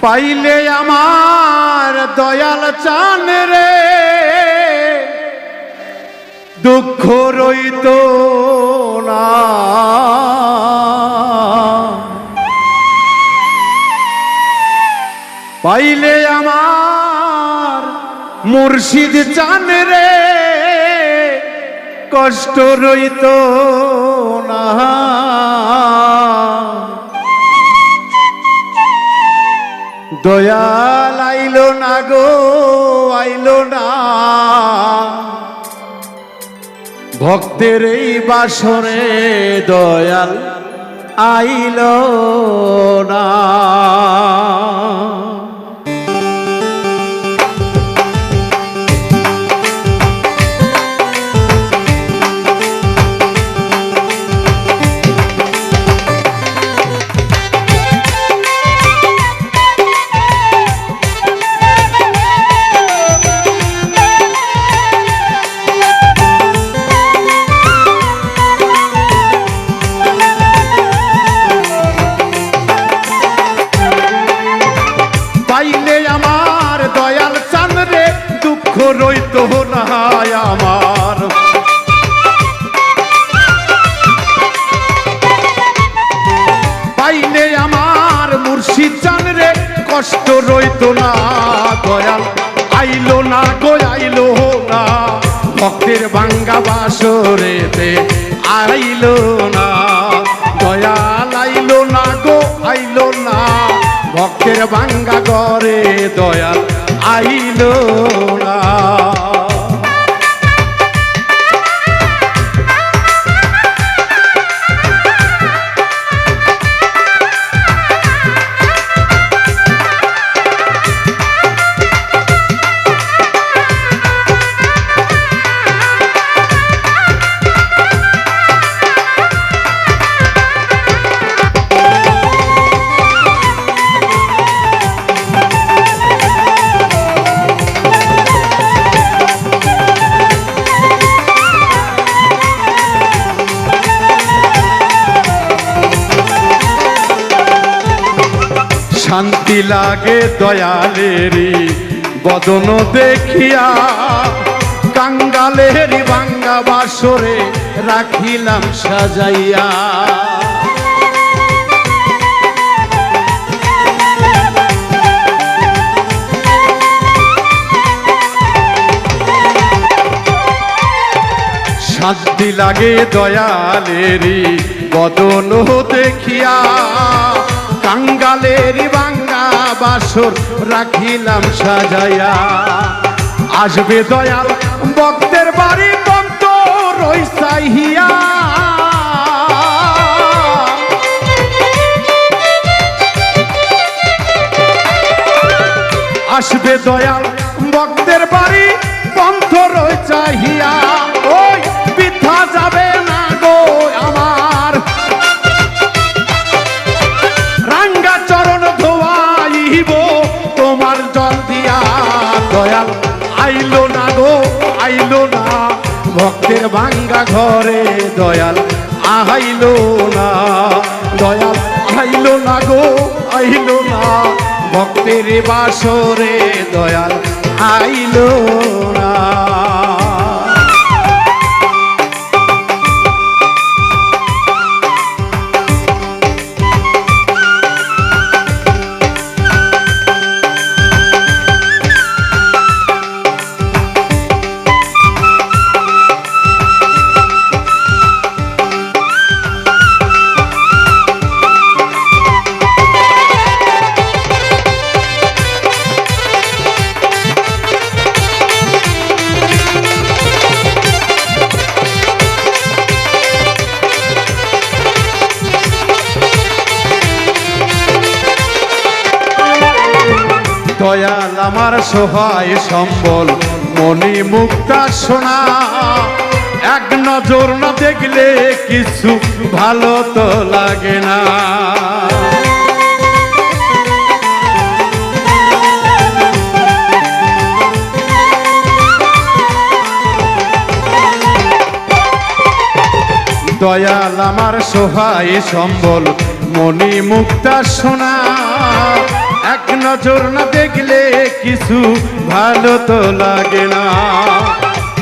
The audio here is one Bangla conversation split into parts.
পাইলে আমার দয়াল চান রে। দুঃখ রইত না। পাইলে আমার মুর্শিদ চান রে। কষ্ট রইত না। দয়াল আইলো না গো আইল না। ভক্তের এই বাসরে দয়াল আইল না। রইত না আমার। পাইলে আমার মুর্শিদ চান রে, কষ্ট রইত না দয়াল। আইলো না গো, আইলো না ভক্তের বাঙ্গা বাসরেতে আইলো না। দয়াল, আইলো না গো, আইলো না ভক্তের বাঙ্গা করে দয়াল। আইলো না। শান্তি লাগে দয়ালেরি বদন দেখিয়া কাঙ্গালেরি বাঙ্গা বাসরে রাখিলাম সাজাইয়া। শান্তি লাগে দয়ালেরি বদন দেখিয়া কাঙ্গালেরি বাঙ্গা বাসর রাখিলাম সাজাইয়া। আসবে দয়াল, ভক্তের বাড়ি বন্ত রইসাইয়া আসবে দয়াল, ভক্তের বাড়ি দয়াল, আইলো না গো, আইলো না। ভক্তের ভাঙ্গা ঘরে দয়াল, আহাইলো না। দয়াল, আইলো না গো, আইলো না। ভক্তের বাসরে দয়াল, আইলো না। দয়াল আমার সহায় সম্বল, মনি মুক্তা সোনা। এক নজর না দেখলে কিছু ভালো তো লাগে না। দয়াল আমার সহায় সম্বল, মনি মুক্তা এক নজর না দেখলে কিছু ভালো তো লাগে না।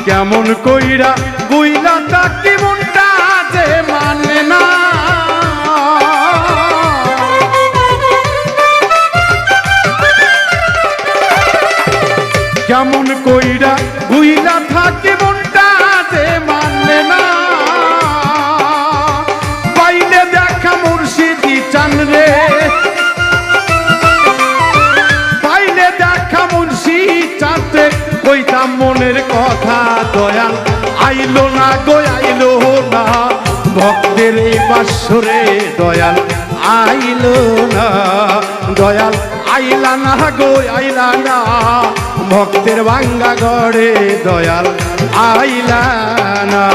কেমন কইরা বুইলা তাকি মনটা আইলো না গো, আইলো না। ভক্তের এই বাসরে দয়াল আইলো না। দয়াল আইলা না গো, আইলা না। ভক্তের ভাঙ্গা গড়ে দয়াল আইলা না।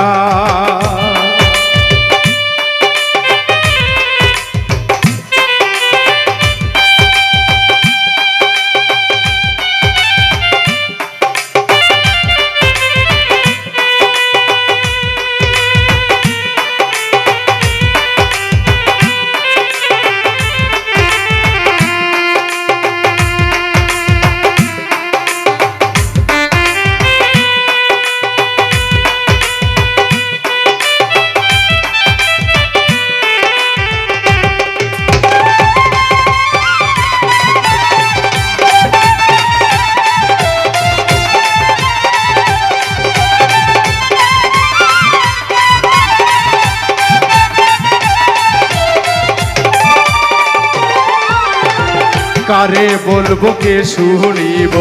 কারে বলব, কে শুনিব?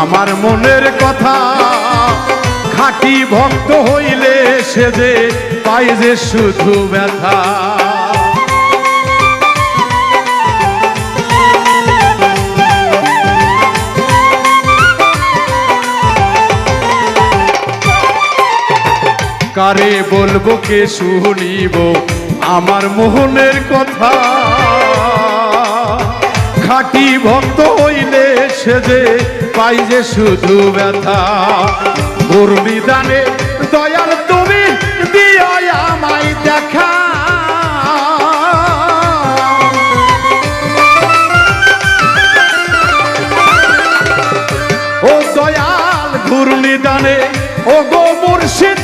আমার মনের কথা খাঁটি ভক্ত হইলে সে যে পাই যে শুধু ব্যথা। কারে বলব, কে শুনিব? আমার মোহনের কথা খাঁটি ভক্ত হইলে সে যে পাই যে শুধু ব্যথা। উর্মিদানে দয়াল তুমি আমায় দেখা। ও দয়াল ঘূর্ণিদানে ও গো মুর্শিদ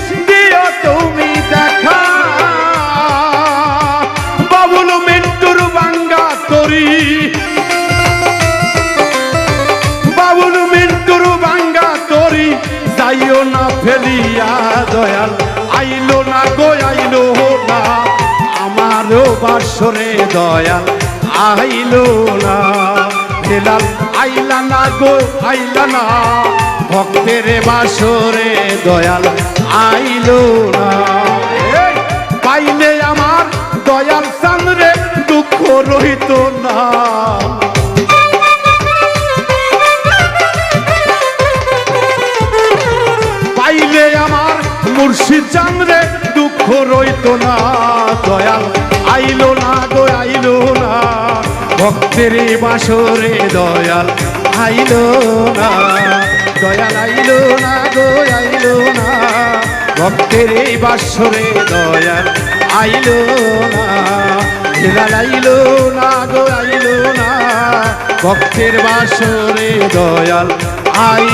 যাইও না ফেলিয়া দয়াল। আইলো না গো, আইলো না। আমারও বাসরে দয়াল। আইলো না ফেলাল। আইলা না গো, আইলা না। ভক্তের বাসরে দয়াল। আইলো না। পাইলে আমার দয়াল সামনে দুঃখ রহিত না। মুর্শিদ চান্দ্রে দুঃখ রইত না দয়াল আইলো না গো আইলো না। ভক্তের বাসরে দয়াল আইলো না, দয়াল আইলো না গো আইলো না। ভক্তের বাসরে দয়াল আইলো না হেলাল আইলো না গো আইলো না। ভক্তের বাসরে দয়াল আই